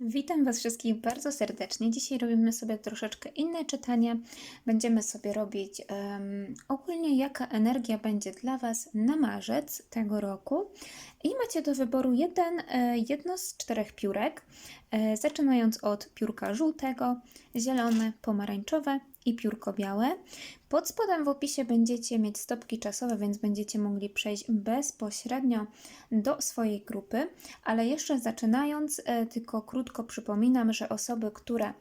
Witam Was wszystkich bardzo serdecznie. Dzisiaj robimy sobie troszeczkę inne czytanie. Będziemy sobie robić em, ogólnie, jaka energia będzie dla Was na marzec tego roku. I macie do wyboru jeden, e, jedno z czterech piórek, e, zaczynając od piórka żółtego, zielone, pomarańczowe i piórko białe. Pod spodem w opisie będziecie mieć stopki czasowe, więc będziecie mogli przejść bezpośrednio do swojej grupy. Ale jeszcze zaczynając, e, tylko krótko przypominam, że osoby, które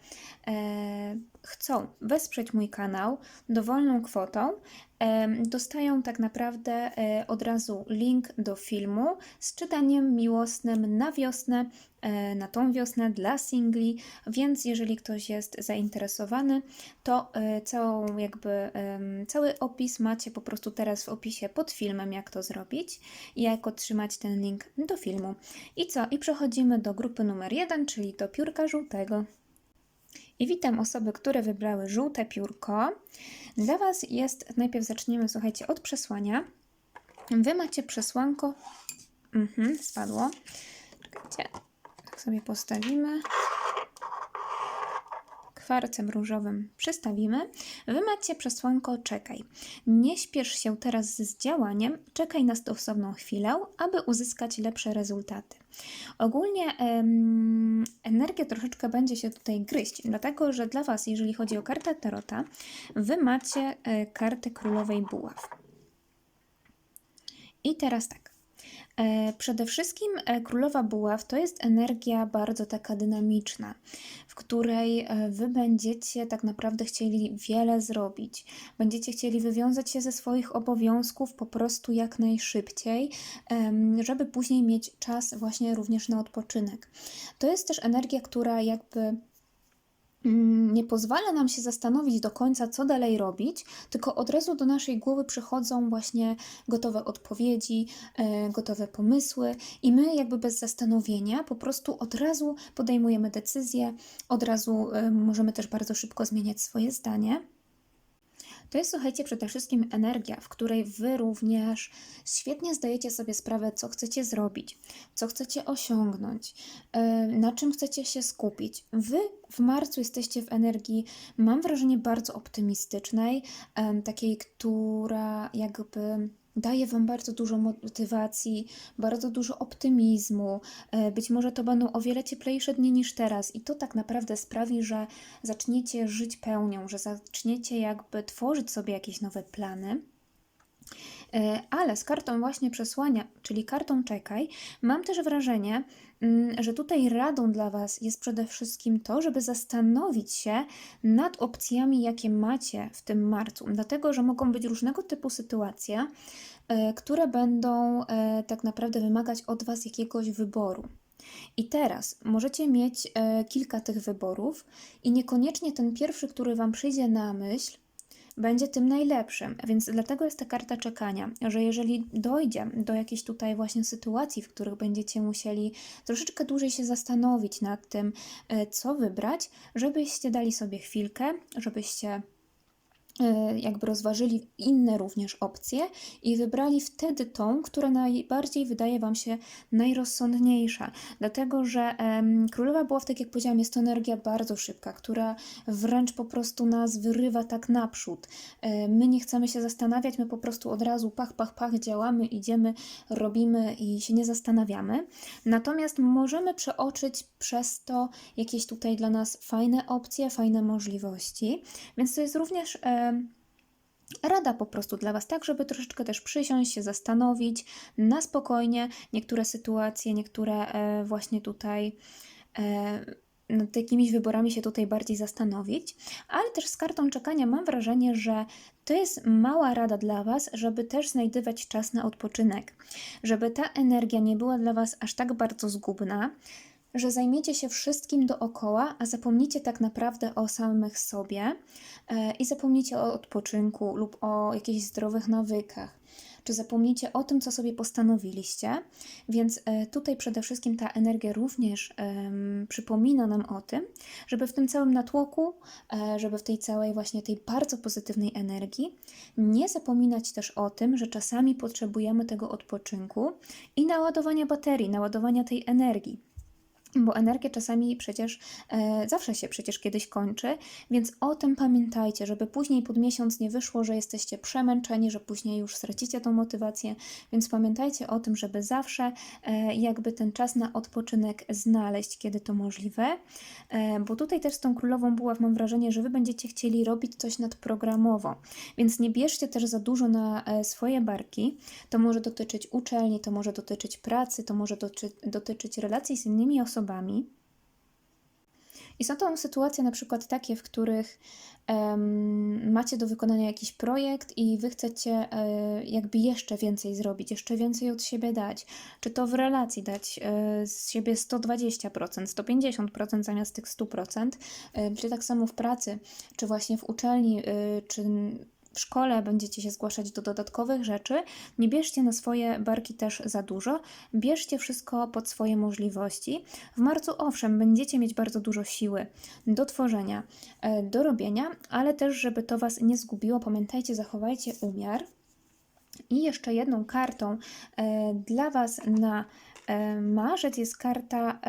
e, chcą wesprzeć mój kanał dowolną kwotą, e, dostają tak naprawdę od razu link do filmu z czytaniem miłosnym na wiosnę, na tą wiosnę dla singli, więc jeżeli ktoś jest zainteresowany, to e, całą jakby cały opis macie po prostu teraz w opisie pod filmem, jak to zrobić i jak otrzymać ten link do filmu. I co? I przechodzimy do grupy numer jeden, czyli do piórka żółtego. I witam osoby, które wybrały żółte piórko. Dla Was jest, najpierw zaczniemy, słuchajcie, od przesłania. Wy macie przesłanko. Mhm, spadło. Czekajcie, tak sobie postawimy. Kwarcem różowym przystawimy. Wy macie przesłanko czekaj. Nie śpiesz się teraz z działaniem, czekaj na stosowną chwilę, aby uzyskać lepsze rezultaty. Ogólnie em, energia troszeczkę będzie się tutaj gryźć, dlatego że dla Was, jeżeli chodzi o kartę Tarota, Wy macie e, kartę Królowej Buław. I teraz tak. E, Przede wszystkim e, Królowa Buław to jest energia bardzo taka dynamiczna, w której e, Wy będziecie tak naprawdę chcieli wiele zrobić. Będziecie chcieli wywiązać się ze swoich obowiązków po prostu jak najszybciej, żeby później mieć czas właśnie również na odpoczynek. To jest też energia, która jakby nie pozwala nam się zastanowić do końca, co dalej robić, tylko od razu do naszej głowy przychodzą właśnie gotowe odpowiedzi, e, gotowe pomysły, i my, jakby bez zastanowienia, po prostu od razu podejmujemy decyzję, od razu e, możemy też bardzo szybko zmieniać swoje zdanie. To jest, słuchajcie, przede wszystkim energia, w której Wy również świetnie zdajecie sobie sprawę, co chcecie zrobić, co chcecie osiągnąć, e, na czym chcecie się skupić. Wy w marcu jesteście w energii, mam wrażenie, bardzo optymistycznej, takiej, która jakby daje Wam bardzo dużo motywacji, bardzo dużo optymizmu. E, Być może to będą o wiele cieplejsze dni niż teraz, i to tak naprawdę sprawi, że zaczniecie żyć pełnią, że zaczniecie jakby tworzyć sobie jakieś nowe plany. E, Ale z kartą właśnie przesłania, czyli kartą czekaj, mam też wrażenie, że tutaj radą dla Was jest przede wszystkim to, żeby zastanowić się nad opcjami, jakie macie w tym marcu, dlatego że mogą być różnego typu sytuacje, e, które będą e, tak naprawdę wymagać od Was jakiegoś wyboru. I teraz możecie mieć e, kilka tych wyborów, i niekoniecznie ten pierwszy, który Wam przyjdzie na myśl, będzie tym najlepszym. Więc dlatego jest ta karta czekania, że jeżeli dojdzie do jakiejś tutaj właśnie sytuacji, w których będziecie musieli troszeczkę dłużej się zastanowić nad tym, e, co wybrać, żebyście dali sobie chwilkę, żebyście jakby rozważyli inne również opcje i wybrali wtedy tą, która najbardziej wydaje Wam się najrozsądniejsza. Dlatego, że Królowa Buław, tak jak powiedziałam, jest to energia bardzo szybka, która wręcz po prostu nas wyrywa tak naprzód. E, My nie chcemy się zastanawiać, my po prostu od razu pach, pach, pach działamy, idziemy, robimy i się nie zastanawiamy. Natomiast możemy przeoczyć przez to jakieś tutaj dla nas fajne opcje, fajne możliwości. Więc to jest również em, rada po prostu dla Was, tak żeby troszeczkę też przysiąść, się zastanowić na spokojnie niektóre sytuacje, niektóre e, właśnie tutaj e, nad jakimiś wyborami się tutaj bardziej zastanowić, ale też z kartą czekania mam wrażenie, że to jest mała rada dla Was, żeby też znajdywać czas na odpoczynek, żeby ta energia nie była dla Was aż tak bardzo zgubna, że zajmiecie się wszystkim dookoła, a zapomnicie tak naprawdę o samych sobie e, i zapomnicie o odpoczynku lub o jakichś zdrowych nawykach. Czy zapomnicie o tym, co sobie postanowiliście? Więc e, tutaj przede wszystkim ta energia również przypomina nam o tym, żeby w tym całym natłoku, e, żeby w tej całej właśnie tej bardzo pozytywnej energii nie zapominać też o tym, że czasami potrzebujemy tego odpoczynku i naładowania baterii, naładowania tej energii. Bo energia czasami przecież e, zawsze się przecież kiedyś kończy, więc o tym pamiętajcie, żeby później pod miesiąc nie wyszło, że jesteście przemęczeni, że później już stracicie tą motywację, więc pamiętajcie o tym, żeby zawsze e, jakby ten czas na odpoczynek znaleźć, kiedy to możliwe, e, bo tutaj też z tą królową buław mam wrażenie, że wy będziecie chcieli robić coś nadprogramowo, więc nie bierzcie też za dużo na e, swoje barki, to może dotyczyć uczelni, to może dotyczyć pracy, to może doty dotyczyć relacji z innymi osobami, osobami. I są to sytuacje na przykład takie, w których um, macie do wykonania jakiś projekt i wy chcecie e, jakby jeszcze więcej zrobić, jeszcze więcej od siebie dać. Czy to w relacji dać e, z siebie 120%, 150% zamiast tych 100%, e, czy tak samo w pracy, czy właśnie w uczelni, e, czy w szkole będziecie się zgłaszać do dodatkowych rzeczy, nie bierzcie na swoje barki też za dużo, bierzcie wszystko pod swoje możliwości. W marcu, owszem, będziecie mieć bardzo dużo siły do tworzenia, e, do robienia, ale też, żeby to Was nie zgubiło, pamiętajcie, zachowajcie umiar. I jeszcze jedną kartą e, dla Was na e, marzec jest karta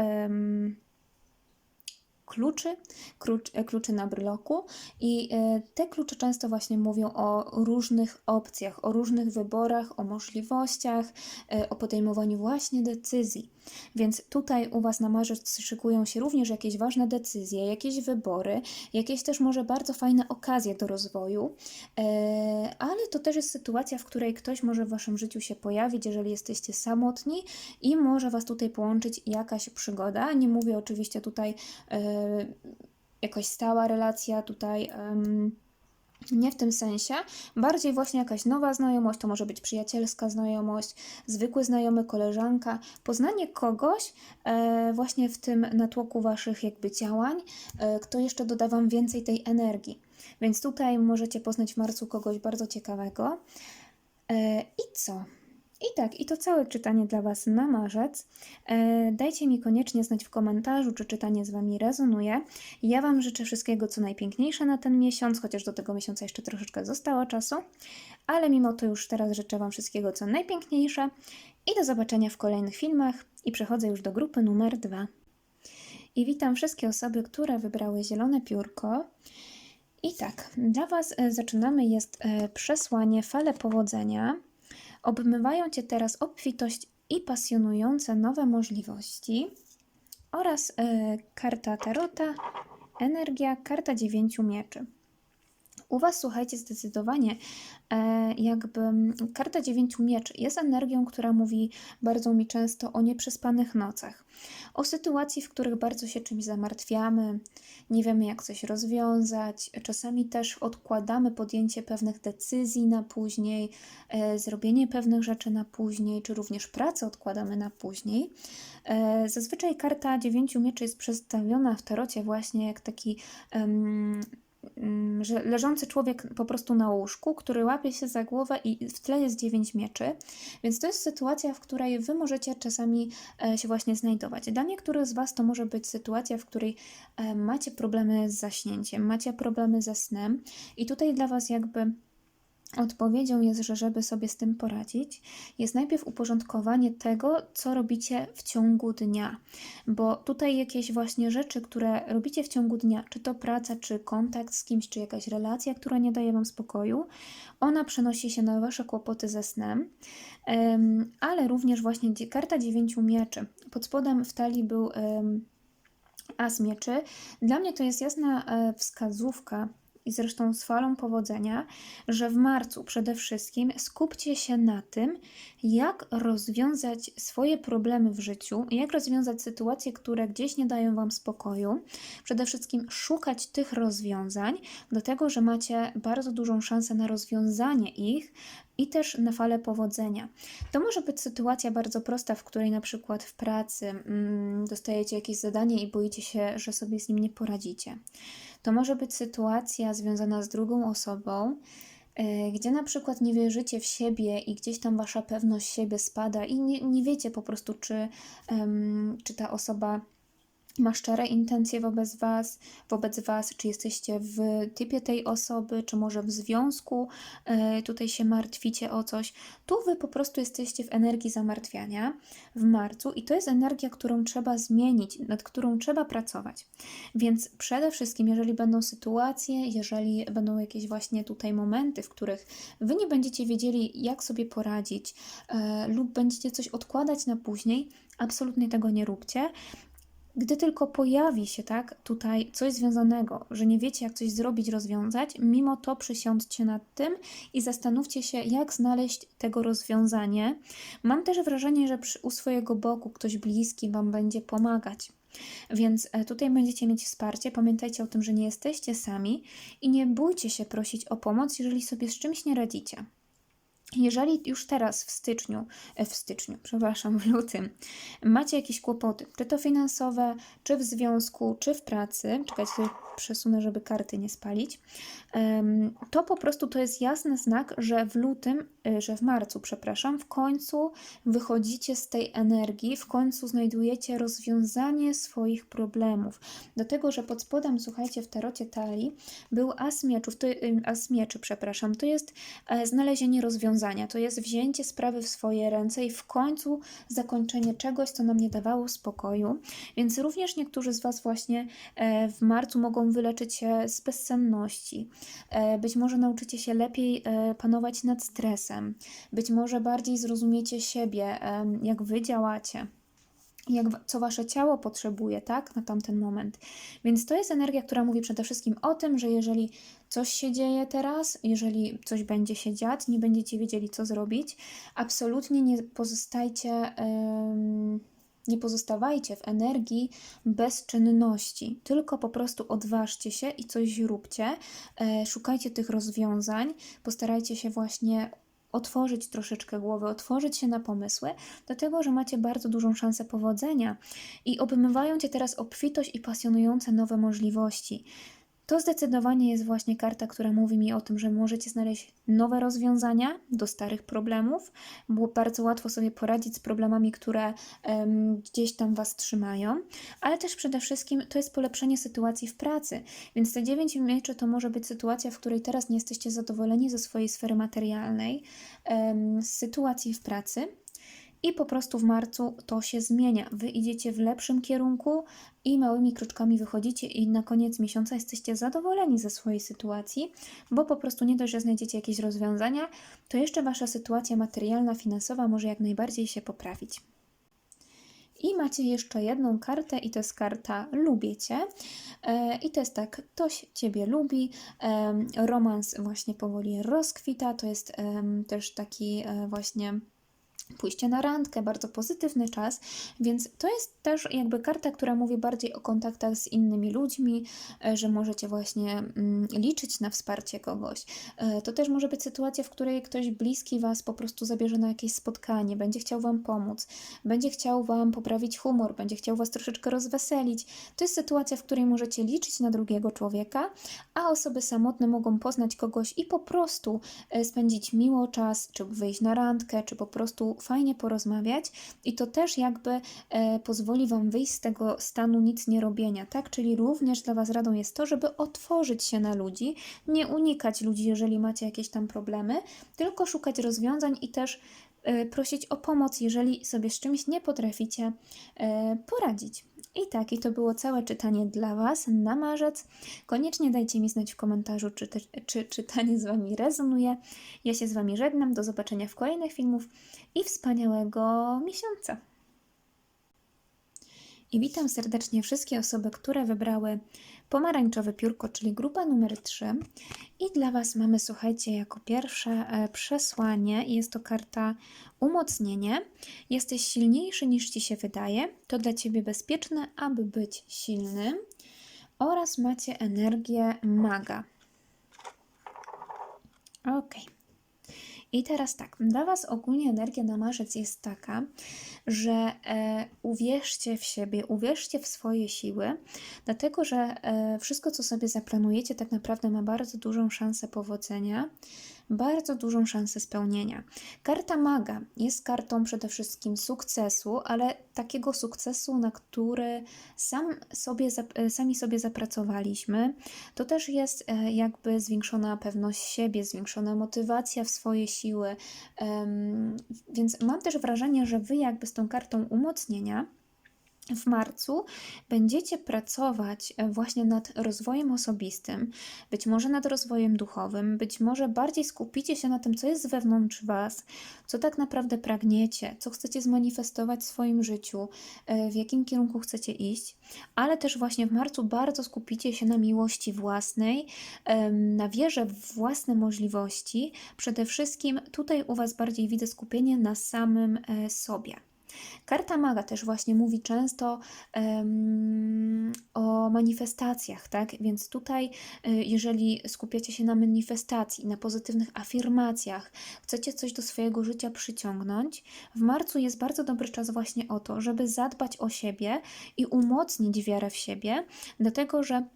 kluczy, klucz, e, kluczy na bryloku i e, te klucze często właśnie mówią o różnych opcjach, o różnych wyborach, o możliwościach, e, o podejmowaniu właśnie decyzji. Więc tutaj u Was na marzec szykują się również jakieś ważne decyzje, jakieś wybory, jakieś też może bardzo fajne okazje do rozwoju, ale to też jest sytuacja, w której ktoś może w Waszym życiu się pojawić, jeżeli jesteście samotni i może Was tutaj połączyć jakaś przygoda. Nie mówię oczywiście tutaj jakoś stała relacja tutaj. Nie w tym sensie, bardziej właśnie jakaś nowa znajomość, to może być przyjacielska znajomość, zwykły znajomy, koleżanka, poznanie kogoś e, właśnie w tym natłoku Waszych jakby działań, e, kto jeszcze doda Wam więcej tej energii. Więc tutaj możecie poznać w marcu kogoś bardzo ciekawego. E, I co? I tak, i to całe czytanie dla Was na marzec. E, dajcie mi koniecznie znać w komentarzu, czy czytanie z Wami rezonuje. Ja Wam życzę wszystkiego, co najpiękniejsze na ten miesiąc, chociaż do tego miesiąca jeszcze troszeczkę zostało czasu, ale mimo to już teraz życzę Wam wszystkiego, co najpiękniejsze i do zobaczenia w kolejnych filmach. I przechodzę już do grupy numer dwa. I witam wszystkie osoby, które wybrały zielone piórko. I tak, dla Was e, zaczynamy jest e, przesłanie fale powodzenia Obmywają Cię teraz obfitość i pasjonujące nowe możliwości oraz e, karta Tarota, energia, karta dziewięciu mieczy. U Was, słuchajcie, zdecydowanie e, jakby karta dziewięciu mieczy jest energią, która mówi bardzo mi często o nieprzespanych nocach, o sytuacji, w których bardzo się czymś zamartwiamy, nie wiemy jak coś rozwiązać, czasami też odkładamy podjęcie pewnych decyzji na później, e, zrobienie pewnych rzeczy na później, czy również pracę odkładamy na później. E, zazwyczaj karta dziewięciu mieczy jest przedstawiona w tarocie właśnie jak taki Mm, że leżący człowiek po prostu na łóżku, który łapie się za głowę i w tle jest dziewięć mieczy. Więc to jest sytuacja, w której wy możecie czasami e, się właśnie znajdować. Dla niektórych z was to może być sytuacja, w której e, macie problemy z zaśnięciem, macie problemy ze snem i tutaj dla was jakby Odpowiedzią jest, że żeby sobie z tym poradzić, jest najpierw uporządkowanie tego, co robicie w ciągu dnia. Bo tutaj jakieś właśnie rzeczy, które robicie w ciągu dnia, czy to praca, czy kontakt z kimś, czy jakaś relacja, która nie daje Wam spokoju, ona przenosi się na Wasze kłopoty ze snem, ale również właśnie karta dziewięciu mieczy. Pod spodem w talii był as mieczy. Dla mnie to jest jasna e, wskazówka, i zresztą z falą powodzenia, że w marcu przede wszystkim skupcie się na tym, jak rozwiązać swoje problemy w życiu, jak rozwiązać sytuacje, które gdzieś nie dają Wam spokoju. Przede wszystkim szukać tych rozwiązań, dlatego że macie bardzo dużą szansę na rozwiązanie ich, i też na falę powodzenia. To może być sytuacja bardzo prosta, w której na przykład w pracy mm, dostajecie jakieś zadanie i boicie się, że sobie z nim nie poradzicie. To może być sytuacja związana z drugą osobą, yy, gdzie na przykład nie wierzycie w siebie i gdzieś tam wasza pewność siebie spada i nie, nie wiecie po prostu, czy, czy ta osoba ma szczere intencje wobec was, wobec was, czy jesteście w typie tej osoby, czy może w związku, e, tutaj się martwicie o coś. Tu wy po prostu jesteście w energii zamartwiania w marcu i to jest energia, którą trzeba zmienić, nad którą trzeba pracować. Więc przede wszystkim, jeżeli będą sytuacje, jeżeli będą jakieś właśnie tutaj momenty, w których wy nie będziecie wiedzieli, jak sobie poradzić, e, lub będziecie coś odkładać na później, absolutnie tego nie róbcie. Gdy tylko pojawi się tak tutaj coś związanego, że nie wiecie, jak coś zrobić, rozwiązać, mimo to przysiądźcie nad tym i zastanówcie się, jak znaleźć tego rozwiązanie. Mam też wrażenie, że przy, u swojego boku ktoś bliski Wam będzie pomagać. Więc e, tutaj będziecie mieć wsparcie. Pamiętajcie o tym, że nie jesteście sami i nie bójcie się prosić o pomoc, jeżeli sobie z czymś nie radzicie. Jeżeli już teraz w styczniu, e, w styczniu, przepraszam, w lutym, macie jakieś kłopoty, czy to finansowe, czy w związku, czy w pracy, czekajcie, przesunę, żeby karty nie spalić, to po prostu to jest jasny znak, że w lutym, e, że w marcu, przepraszam, w końcu wychodzicie z tej energii, w końcu znajdujecie rozwiązanie swoich problemów. Do tego, że pod spodem, słuchajcie, w tarocie talii był as mieczów, to, as mieczy, przepraszam, to jest e, znalezienie rozwiązania, to jest wzięcie sprawy w swoje ręce i w końcu zakończenie czegoś, co nam nie dawało spokoju. Więc również niektórzy z Was właśnie e, w marcu mogą wyleczyć się z bezsenności, E, być może nauczycie się lepiej e, panować nad stresem, być może bardziej zrozumiecie siebie, jak wy działacie jak, co wasze ciało potrzebuje, tak, na tamten moment. Więc to jest energia, która mówi przede wszystkim o tym, że jeżeli coś się dzieje teraz, jeżeli coś będzie się dziać, nie będziecie wiedzieli, co zrobić, absolutnie nie pozostajcie. Yy nie pozostawajcie w energii bezczynności, tylko po prostu odważcie się i coś róbcie. E, szukajcie tych rozwiązań, postarajcie się właśnie otworzyć troszeczkę głowę, otworzyć się na pomysły, dlatego że macie bardzo dużą szansę powodzenia i obmywają cię teraz obfitość i pasjonujące nowe możliwości. To zdecydowanie jest właśnie karta, która mówi mi o tym, że możecie znaleźć nowe rozwiązania do starych problemów, bo bardzo łatwo sobie poradzić z problemami, które um, gdzieś tam Was trzymają, ale też przede wszystkim to jest polepszenie sytuacji w pracy. Więc te 9 mieczy to może być sytuacja, w której teraz nie jesteście zadowoleni ze swojej sfery materialnej, um, z sytuacji w pracy i po prostu w marcu to się zmienia. Wy idziecie w lepszym kierunku i małymi kroczkami wychodzicie i na koniec miesiąca jesteście zadowoleni ze swojej sytuacji, bo po prostu nie dość, że znajdziecie jakieś rozwiązania, to jeszcze wasza sytuacja materialna, finansowa może jak najbardziej się poprawić. I macie jeszcze jedną kartę, i to jest karta Lubię Cię. E, I to jest tak, ktoś Ciebie lubi, romans właśnie powoli rozkwita. To jest też taki e, właśnie pójście na randkę, bardzo pozytywny czas, więc to jest też jakby karta, która mówi bardziej o kontaktach z innymi ludźmi, e, że możecie właśnie mm, liczyć na wsparcie kogoś. E, to też może być sytuacja, w której ktoś bliski Was po prostu zabierze na jakieś spotkanie, będzie chciał Wam pomóc, będzie chciał Wam poprawić humor, będzie chciał Was troszeczkę rozweselić. To jest sytuacja, w której możecie liczyć na drugiego człowieka, a osoby samotne mogą poznać kogoś i po prostu e, spędzić miło czas, czy wyjść na randkę, czy po prostu fajnie porozmawiać i to też jakby e, pozwoli Wam wyjść z tego stanu nic nie robienia, tak? Czyli również dla Was radą jest to, żeby otworzyć się na ludzi, nie unikać ludzi, jeżeli macie jakieś tam problemy, tylko szukać rozwiązań i też e, prosić o pomoc, jeżeli sobie z czymś nie potraficie e, poradzić. I tak, i to było całe czytanie dla Was na marzec. Koniecznie dajcie mi znać w komentarzu, czy, te, czy czytanie z Wami rezonuje. Ja się z Wami żegnam, do zobaczenia w kolejnych filmów i wspaniałego miesiąca. I witam serdecznie wszystkie osoby, które wybrały pomarańczowe piórko, czyli grupa numer 3. I dla Was mamy, słuchajcie, jako pierwsze e, przesłanie, jest to karta umocnienie. Jesteś silniejszy niż Ci się wydaje, to dla Ciebie bezpieczne, aby być silnym. Oraz macie energię maga. Ok. I teraz tak, dla Was ogólnie energia na marzec jest taka, że e, uwierzcie w siebie, uwierzcie w swoje siły, dlatego że e, wszystko, co sobie zaplanujecie, tak naprawdę ma bardzo dużą szansę powodzenia. Bardzo dużą szansę spełnienia. Karta maga jest kartą przede wszystkim sukcesu, ale takiego sukcesu, na który sam sobie, e, sami sobie zapracowaliśmy. To też jest e, jakby zwiększona pewność siebie, zwiększona motywacja w swoje siły. Więc mam też wrażenie, że wy jakby z tą kartą umocnienia w marcu będziecie pracować e, właśnie nad rozwojem osobistym, być może nad rozwojem duchowym, być może bardziej skupicie się na tym, co jest wewnątrz Was, co tak naprawdę pragniecie, co chcecie zmanifestować w swoim życiu, e, w jakim kierunku chcecie iść, ale też właśnie w marcu bardzo skupicie się na miłości własnej, na wierze w własne możliwości. Przede wszystkim tutaj u Was bardziej widzę skupienie na samym e, sobie. Karta Maga też właśnie mówi często em, o manifestacjach, tak? Więc tutaj, y, jeżeli skupiacie się na manifestacji, na pozytywnych afirmacjach, chcecie coś do swojego życia przyciągnąć, w marcu jest bardzo dobry czas właśnie o to, żeby zadbać o siebie i umocnić wiarę w siebie, dlatego że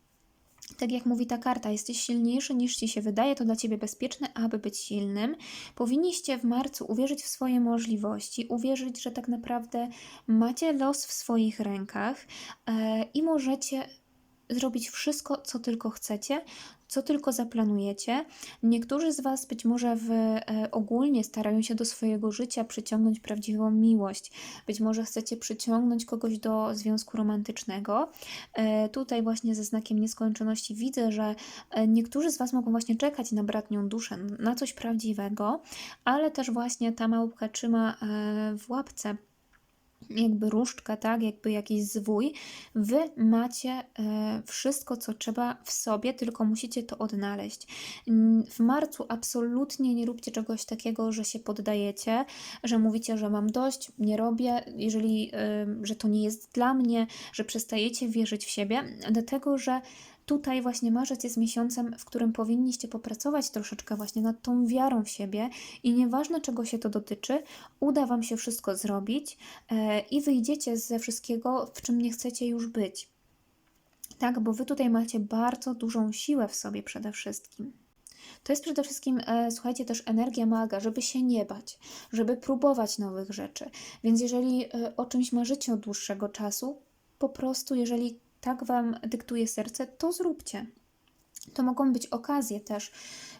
tak jak mówi ta karta, jesteś silniejszy niż ci się wydaje, to dla ciebie bezpieczne, aby być silnym. Powinniście w marcu uwierzyć w swoje możliwości, uwierzyć, że tak naprawdę macie los w swoich rękach e, i możecie zrobić wszystko, co tylko chcecie, co tylko zaplanujecie. Niektórzy z Was być może w, e, ogólnie starają się do swojego życia przyciągnąć prawdziwą miłość. Być może chcecie przyciągnąć kogoś do związku romantycznego. E, tutaj właśnie ze znakiem nieskończoności widzę, że e, niektórzy z Was mogą właśnie czekać na bratnią duszę, na coś prawdziwego, ale też właśnie ta małpka trzyma e, w łapce jakby różdżka, tak, jakby jakiś zwój. Wy macie e, wszystko, co trzeba w sobie, tylko musicie to odnaleźć. W marcu absolutnie nie róbcie czegoś takiego, że się poddajecie, że mówicie, że mam dość, nie robię, jeżeli, e, że to nie jest dla mnie, że przestajecie wierzyć w siebie, dlatego że tutaj właśnie marzec jest miesiącem, w którym powinniście popracować troszeczkę właśnie nad tą wiarą w siebie i nieważne czego się to dotyczy, uda Wam się wszystko zrobić e, i wyjdziecie ze wszystkiego, w czym nie chcecie już być. Tak, bo Wy tutaj macie bardzo dużą siłę w sobie przede wszystkim. To jest przede wszystkim, e, słuchajcie, też energia maga, żeby się nie bać, żeby próbować nowych rzeczy. Więc jeżeli e, o czymś marzycie od dłuższego czasu, po prostu, jeżeli tak Wam dyktuje serce, to zróbcie. To mogą być okazje też,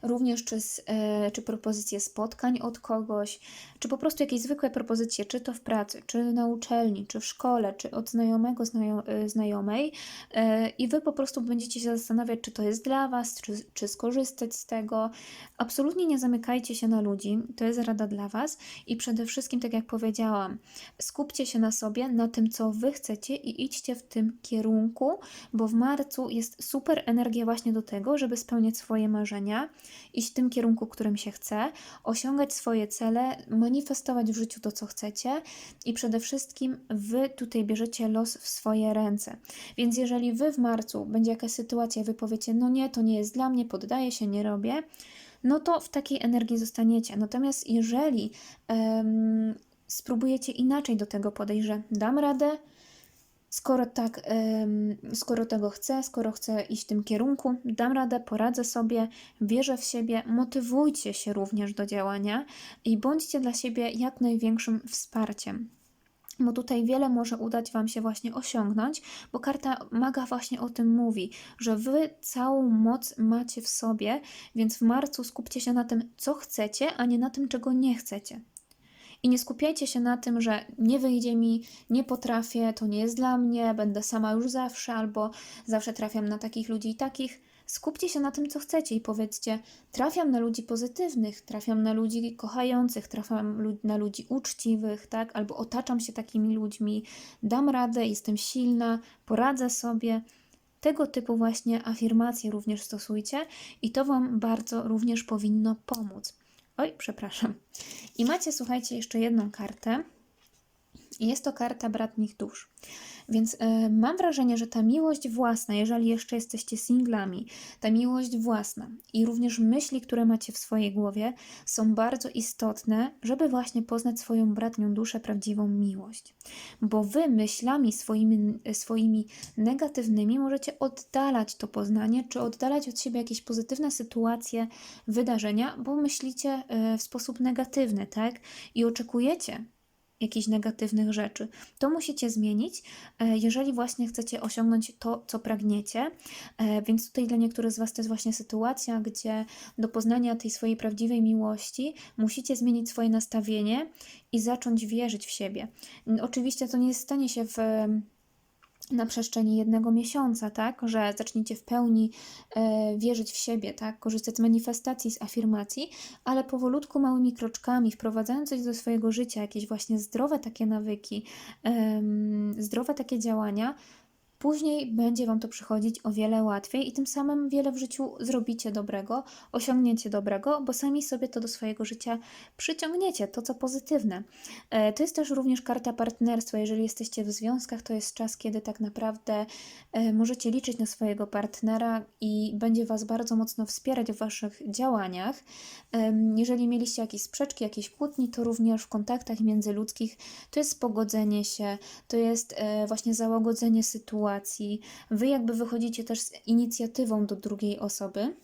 również czy, z, e, czy propozycje spotkań od kogoś, czy po prostu jakieś zwykłe propozycje, czy to w pracy, czy na uczelni, czy w szkole, czy od znajomego, znajo, e, znajomej e, i Wy po prostu będziecie się zastanawiać, czy to jest dla Was, czy, czy skorzystać z tego. Absolutnie nie zamykajcie się na ludzi, to jest rada dla Was i przede wszystkim, tak jak powiedziałam, skupcie się na sobie, na tym, co Wy chcecie i idźcie w tym kierunku, bo w marcu jest super energia właśnie do tego, żeby spełniać swoje marzenia, iść w tym kierunku, którym się chce, osiągać swoje cele, manifestować w życiu to, co chcecie i przede wszystkim Wy tutaj bierzecie los w swoje ręce. Więc jeżeli Wy w marcu będzie jakaś sytuacja, Wy powiecie, no nie, to nie jest dla mnie, poddaję się, nie robię, no to w takiej energii zostaniecie. Natomiast jeżeli em, spróbujecie inaczej do tego podejść, że dam radę, skoro tak, skoro tego chcę, skoro chcę iść w tym kierunku, dam radę, poradzę sobie, wierzę w siebie, motywujcie się również do działania i bądźcie dla siebie jak największym wsparciem. Bo tutaj wiele może udać Wam się właśnie osiągnąć, bo karta maga właśnie o tym mówi, że Wy całą moc macie w sobie, więc w marcu skupcie się na tym, co chcecie, a nie na tym, czego nie chcecie. I nie skupiajcie się na tym, że nie wyjdzie mi, nie potrafię, to nie jest dla mnie, będę sama już zawsze, albo zawsze trafiam na takich ludzi i takich. Skupcie się na tym, co chcecie i powiedzcie: trafiam na ludzi pozytywnych, trafiam na ludzi kochających, trafiam na ludzi uczciwych, tak? Albo otaczam się takimi ludźmi, dam radę, jestem silna, poradzę sobie. Tego typu właśnie afirmacje również stosujcie i to Wam bardzo również powinno pomóc. Oj, przepraszam. I macie, słuchajcie, jeszcze jedną kartę. Jest to karta bratnich dusz. Więc e, mam wrażenie, że ta miłość własna, jeżeli jeszcze jesteście singlami, ta miłość własna i również myśli, które macie w swojej głowie, są bardzo istotne, żeby właśnie poznać swoją bratnią duszę, prawdziwą miłość. Bo wy myślami swoimi, swoimi negatywnymi możecie oddalać to poznanie, czy oddalać od siebie jakieś pozytywne sytuacje, wydarzenia, bo myślicie e, w sposób negatywny, tak? I oczekujecie jakichś negatywnych rzeczy. To musicie zmienić, e, jeżeli właśnie chcecie osiągnąć to, co pragniecie. E, więc tutaj dla niektórych z Was to jest właśnie sytuacja, gdzie do poznania tej swojej prawdziwej miłości musicie zmienić swoje nastawienie i zacząć wierzyć w siebie. Oczywiście to nie stanie się w na przestrzeni jednego miesiąca, tak, że zaczniecie w pełni e, wierzyć w siebie, tak, korzystać z manifestacji, z afirmacji, ale powolutku, małymi kroczkami, wprowadzając coś do swojego życia, jakieś właśnie zdrowe takie nawyki, e, zdrowe takie działania, Później będzie Wam to przychodzić o wiele łatwiej i tym samym wiele w życiu zrobicie dobrego, osiągniecie dobrego, bo sami sobie to do swojego życia przyciągniecie, to co pozytywne. E, to jest też również karta partnerstwa. Jeżeli jesteście w związkach, to jest czas, kiedy tak naprawdę e, możecie liczyć na swojego partnera i będzie Was bardzo mocno wspierać w Waszych działaniach. Jeżeli mieliście jakieś sprzeczki, jakieś kłótni, to również w kontaktach międzyludzkich to jest pogodzenie się, to jest e, właśnie załagodzenie sytuacji sytuacji. Wy jakby wychodzicie też z inicjatywą do drugiej osoby,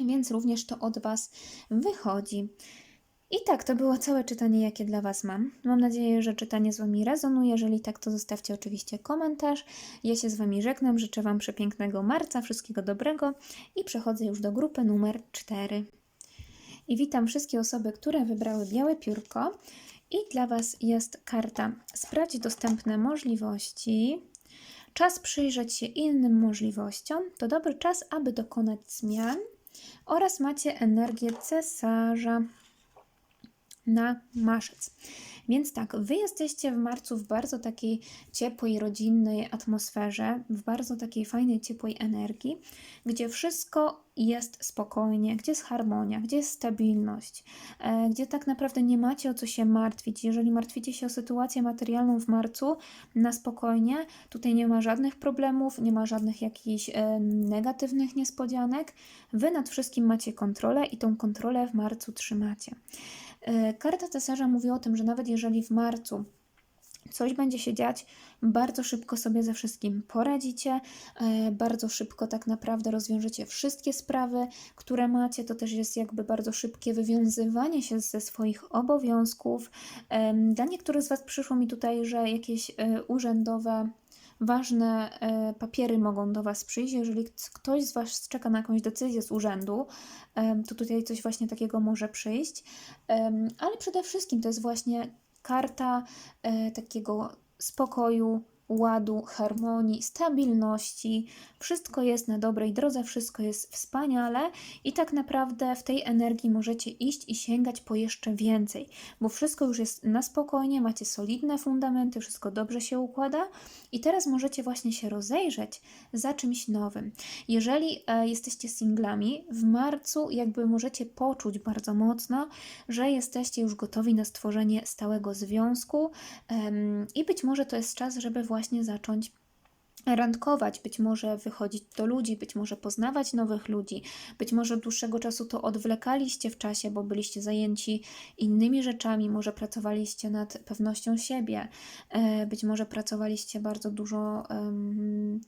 więc również to od Was wychodzi. I tak, to było całe czytanie, jakie dla Was mam. Mam nadzieję, że czytanie z Wami rezonuje. Jeżeli tak, to zostawcie oczywiście komentarz. Ja się z Wami żegnam, życzę Wam przepięknego marca, wszystkiego dobrego i przechodzę już do grupy numer 4. I witam wszystkie osoby, które wybrały białe piórko. I dla Was jest karta Sprawdź dostępne możliwości. Czas przyjrzeć się innym możliwościom to dobry czas, aby dokonać zmian oraz macie energię cesarza na marzec. Więc tak, wy jesteście w marcu w bardzo takiej ciepłej, rodzinnej atmosferze, w bardzo takiej fajnej, ciepłej energii, gdzie wszystko jest spokojnie, gdzie jest harmonia, gdzie jest stabilność, e, gdzie tak naprawdę nie macie o co się martwić. Jeżeli martwicie się o sytuację materialną w marcu, na spokojnie, tutaj nie ma żadnych problemów, nie ma żadnych jakichś e, negatywnych niespodzianek. Wy nad wszystkim macie kontrolę i tą kontrolę w marcu trzymacie. E, karta cesarza mówi o tym, że nawet jeżeli w marcu coś będzie się dziać, bardzo szybko sobie ze wszystkim poradzicie, e, bardzo szybko tak naprawdę rozwiążecie wszystkie sprawy, które macie. To też jest jakby bardzo szybkie wywiązywanie się ze swoich obowiązków. Dla niektórych z Was przyszło mi tutaj, że jakieś e, urzędowe ważne papiery mogą do Was przyjść. Jeżeli ktoś z Was czeka na jakąś decyzję z urzędu, to tutaj coś właśnie takiego może przyjść. Ale przede wszystkim to jest właśnie karta e, takiego spokoju, ładu, harmonii, stabilności. Wszystko jest na dobrej drodze, wszystko jest wspaniale i tak naprawdę w tej energii możecie iść i sięgać po jeszcze więcej, bo wszystko już jest na spokojnie, macie solidne fundamenty, wszystko dobrze się układa i teraz możecie właśnie się rozejrzeć za czymś nowym. Jeżeli e, jesteście singlami, w marcu jakby możecie poczuć bardzo mocno, że jesteście już gotowi na stworzenie stałego związku i być może to jest czas, żeby właśnie właśnie zacząć randkować, być może wychodzić do ludzi, być może poznawać nowych ludzi, być może dłuższego czasu to odwlekaliście w czasie, bo byliście zajęci innymi rzeczami, może pracowaliście nad pewnością siebie, e, być może pracowaliście bardzo dużo. Um,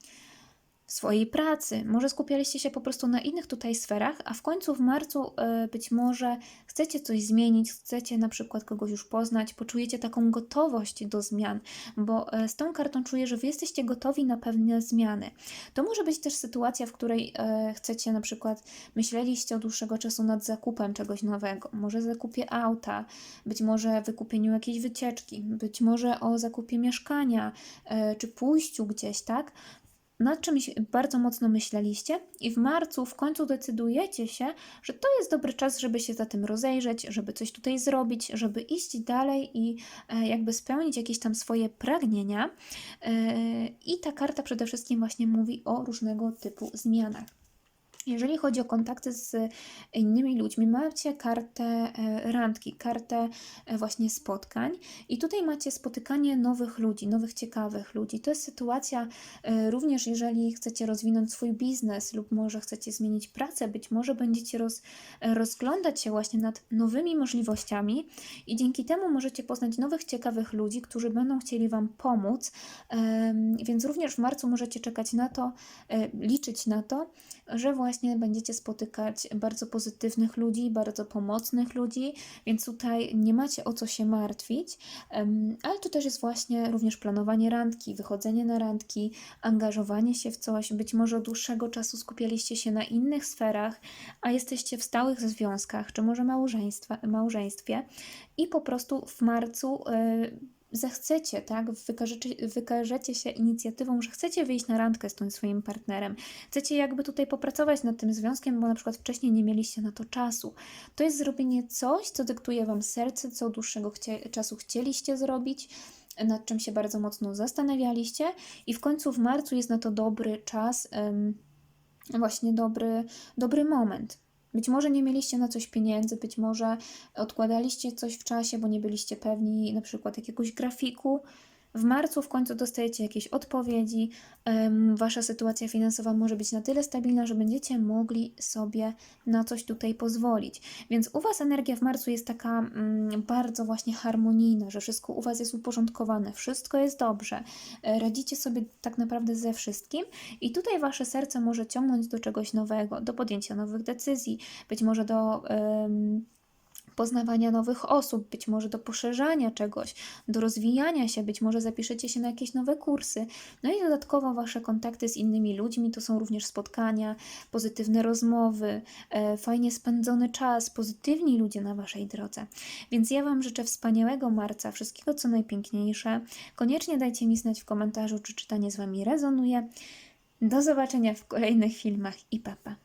swojej pracy, może skupialiście się po prostu na innych tutaj sferach, a w końcu w marcu y, być może chcecie coś zmienić, chcecie na przykład kogoś już poznać, poczujecie taką gotowość do zmian, bo y, z tą kartą czuję, że wy jesteście gotowi na pewne zmiany. To może być też sytuacja, w której y, chcecie na przykład myśleliście od dłuższego czasu nad zakupem czegoś nowego, może zakupie auta, być może wykupieniu jakiejś wycieczki, być może o zakupie mieszkania, czy pójściu gdzieś, tak? Nad czymś bardzo mocno myśleliście i w marcu w końcu decydujecie się, że to jest dobry czas, żeby się za tym rozejrzeć, żeby coś tutaj zrobić, żeby iść dalej i e, jakby spełnić jakieś tam swoje pragnienia. E, I ta karta przede wszystkim właśnie mówi o różnego typu zmianach. Jeżeli chodzi o kontakty z innymi ludźmi, macie kartę e, randki, kartę e, właśnie spotkań i tutaj macie spotykanie nowych ludzi, nowych ciekawych ludzi. To jest sytuacja e, również, jeżeli chcecie rozwinąć swój biznes lub może chcecie zmienić pracę, być może będziecie roz, e, rozglądać się właśnie nad nowymi możliwościami i dzięki temu możecie poznać nowych ciekawych ludzi, którzy będą chcieli Wam pomóc. Więc również w marcu możecie czekać na to, e, liczyć na to, że właśnie będziecie spotykać bardzo pozytywnych ludzi, bardzo pomocnych ludzi, więc tutaj nie macie o co się martwić, ale to też jest właśnie również planowanie randki, wychodzenie na randki, angażowanie się w coś. Być może od dłuższego czasu skupialiście się na innych sferach, a jesteście w stałych związkach, czy może małżeństwie i po prostu w marcu. y, zechcecie, tak, wykażecie, wykażecie się inicjatywą, że chcecie wyjść na randkę z tym swoim partnerem, chcecie jakby tutaj popracować nad tym związkiem, bo na przykład wcześniej nie mieliście na to czasu. To jest zrobienie coś, co dyktuje Wam serce, co od dłuższego chcie, czasu chcieliście zrobić, nad czym się bardzo mocno zastanawialiście i w końcu w marcu jest na to dobry czas, em, właśnie dobry, dobry moment. Być może nie mieliście na coś pieniędzy, być może odkładaliście coś w czasie, bo nie byliście pewni na przykład jakiegoś grafiku. W marcu w końcu dostajecie jakieś odpowiedzi. Wasza sytuacja finansowa może być na tyle stabilna, że będziecie mogli sobie na coś tutaj pozwolić. Więc u Was energia w marcu jest taka mm, bardzo właśnie harmonijna, że wszystko u Was jest uporządkowane, wszystko jest dobrze. E, Radzicie sobie tak naprawdę ze wszystkim i tutaj Wasze serce może ciągnąć do czegoś nowego, do podjęcia nowych decyzji, być może do poznawania nowych osób, być może do poszerzania czegoś, do rozwijania się, być może zapiszecie się na jakieś nowe kursy. No i dodatkowo Wasze kontakty z innymi ludźmi to są również spotkania, pozytywne rozmowy, e, fajnie spędzony czas, pozytywni ludzie na Waszej drodze. Więc ja Wam życzę wspaniałego marca, wszystkiego co najpiękniejsze. Koniecznie dajcie mi znać w komentarzu, czy czytanie z Wami rezonuje. Do zobaczenia w kolejnych filmach i papa.